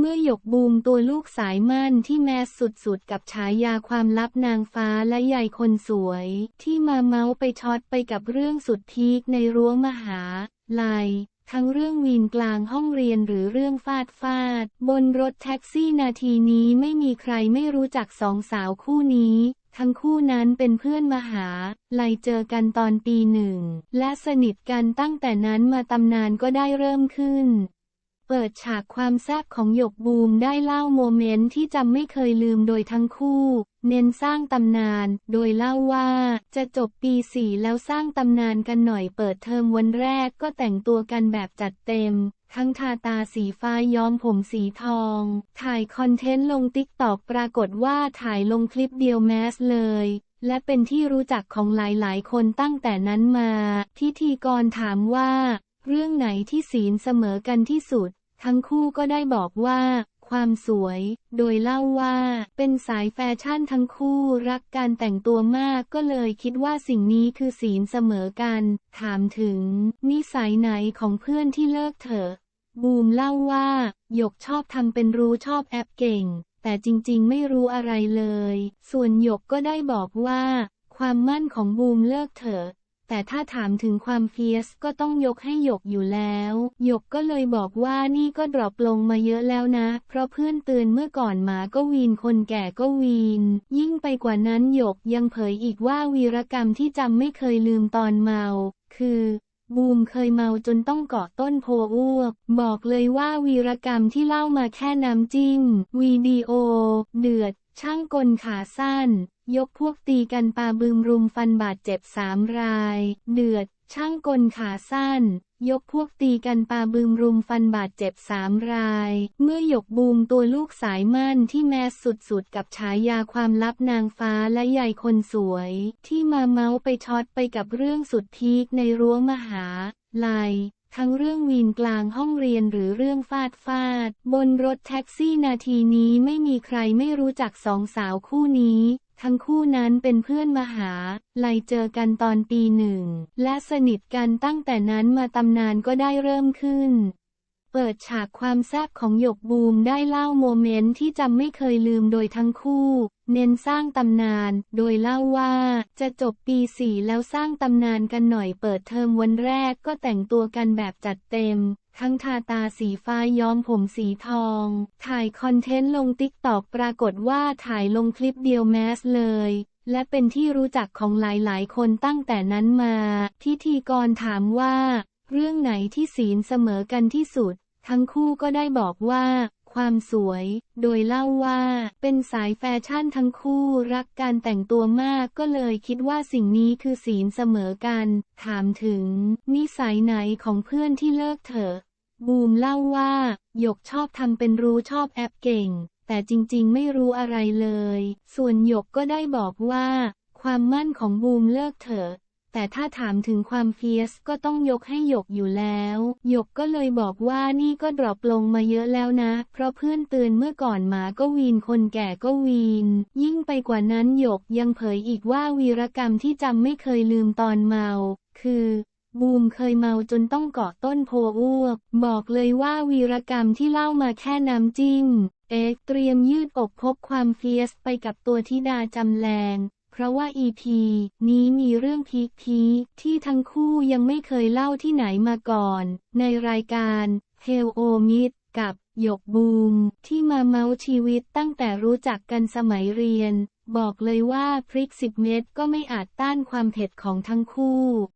เมื่อหยกบูมตัวลูกสายมั่นที่แมสสุดๆ กับฉายาความลับนางฟ้าและใหญ่คนสวย ที่มาเมาส์ไปช็อตไปกับเรื่องสุดพีคในรั้วมหาลัยทั้งเรื่องวีนกลางห้องเรียนหรือเรื่องฟาดฟาด บนรถแท็กซี่นาทีนี้ไม่มีใครไม่รู้จักสองสาวคู่นี้ ทั้งคู่นั้นเป็นเพื่อนมหาลัยเจอกันตอนปีหนึ่ง และสนิทกันตั้งแต่นั้นมาตำนานก็ได้เริ่มขึ้น เปิดฉากความแซ่บของหยกบูมได้เล่าโมเมนต์ที่จำไม่เคยลืมโดยทั้งคู่ เน้นสร้างตำนาน โดยเล่าว่าจะจบปีสี่แล้วสร้างตำนานกันหน่อยเปิดเทอมวันแรกก็แต่งตัวกันแบบจัดเต็ม ทั้งทาตาสีฟ้าย้อมผมสีทอง ถ่ายคอนเทนต์ลงติ๊กตอกปรากฏว่าถ่ายลงคลิปเดียวแมสเลยและเป็นที่รู้จักของหลายๆ คนตั้งแต่นั้นมา พิธีกรถามว่า เรื่องไหนที่ศีลเสมอกันที่สุด ทั้งคู่ก็ได้บอกว่า ความสวย โดยเล่าว่า เป็นสายแฟชั่นทั้งคู่รักการแต่งตัวมากก็เลยคิดว่าสิ่งนี้คือศีลเสมอกัน ถามถึง นิสัยไหนของเพื่อนที่เลิกเถอะ บูมเล่าว่าหยกชอบทำเป็นรู้ชอบแอปเก่ง แต่จริงๆ ไม่รู้อะไรเลย ส่วนหยกก็ได้บอกว่า ความมั่นของบูมเลิกเถอะ แต่ถ้าถามถึงความเฟียสก็ต้องยกให้หยกอยู่แล้ว หยกก็เลยบอกว่านี่ก็ดรอปลงมาเยอะแล้วนะ เพราะเพื่อนเตือนเมื่อก่อนหมาก็วีนคนแก่ก็วีน ยิ่งไปกว่านั้นหยกยังเผยอีกว่าวีรกรรมที่จำไม่เคยลืมตอนเมา คือบูมเคยเมาจนต้องเกาะต้นโพอ้วก บอกเลยว่าวีรกรรมที่เล่ามาแค่น้ำจิ้มวิดีโอ เดือด ช่างกลขาสั้น ยกพวกตีกันปาบึมรุมฟันบาดเจ็บสามราย เดือด ช่างกลขาสั้น ยกพวกตีกันปาบึมรุมฟันบาดเจ็บสามราย เมื่อหยกบูมตัวลูกสายมั่นที่แมสสุดๆ กับฉายาความลับนางฟ้าและใหญ่คนสวย ที่มาเมาส์ไปช็อตไปกับเรื่องสุดพีคในรั้วมหาลัย ทั้งเรื่องวีนกลางห้องเรียนหรือเรื่องฟาดฟาด บนรถแท็กซี่นาทีนี้ไม่มีใครไม่รู้จักสองสาวคู่นี้ ทั้งคู่นั้นเป็นเพื่อนมหาลัยเจอกันตอนปีหนึ่ง และสนิทกันตั้งแต่นั้นมาตำนานก็ได้เริ่มขึ้น เปิดฉากความแซ่บของหยกบูมได้เล่าโมเมนต์ที่จำไม่เคยลืมโดยทั้งคู่ เน้นสร้างตำนาน โดยเล่าว่าจะจบปีสี่แล้วสร้างตำนานกันหน่อยเปิดเทอมวันแรกก็แต่งตัวกันแบบจัดเต็ม ทั้งทาตาสีฟ้าย้อมผมสีทอง ถ่ายคอนเทนต์ลงติ๊กตอกปรากฏว่าถ่ายลงคลิปเดียวแมสเลยและเป็นที่รู้จักของหลายๆ คนตั้งแต่นั้นมา พิธีกรถามว่า เรื่องไหนที่ศีลเสมอกันที่สุด ทั้งคู่ก็ได้บอกว่า ความสวย โดยเล่าว่า เป็นสายแฟชั่นทั้งคู่รักการแต่งตัวมากก็เลยคิดว่าสิ่งนี้คือศีลเสมอกัน ถามถึง นิสัยไหนของเพื่อนที่เลิกเถอะ บูมเล่าว่า หยกชอบทำเป็นรู้ชอบแอปเก่ง แต่จริงๆไม่รู้อะไรเลย ส่วนหยกก็ได้บอกว่า ความมั่นของบูมเลิกเถอะ แต่ถ้าถามถึงความเฟียสก็ต้องยกให้หยกอยู่แล้วหยกก็เลยบอกว่านี่ก็ดรอปลงมาเยอะแล้วนะ เพราะเพื่อนเตือนเมื่อก่อนหมาก็วีนคนแก่ก็วีน ยิ่งไปกว่านั้นหยกยังเผยอีกว่าวีรกรรมที่จำไม่เคยลืมตอนเมา คือบูมเคยเมาจนต้องเกาะต้นโพอ้วก บอกเลยว่าวีรกรรมที่เล่ามาแค่น้ำจิ้ม เอ็กเตรียมยืดอกพบความเฟียสไปกับตัวธิดาจำแรง ราะว่าอีพีนี้มีเรื่องพีคพีคที่ทั้งคู่ยังไม่เคยเล่าที่ไหนมาก่อน ในรายการเฮลโอมิดกับหยกบูม ที่มาเมาชีวิตตั้งแต่รู้จักกันสมัยเรียน บอกเลยว่าพริกสิบเม็ดก็ไม่อาจต้านความเผ็ดของทั้งคู่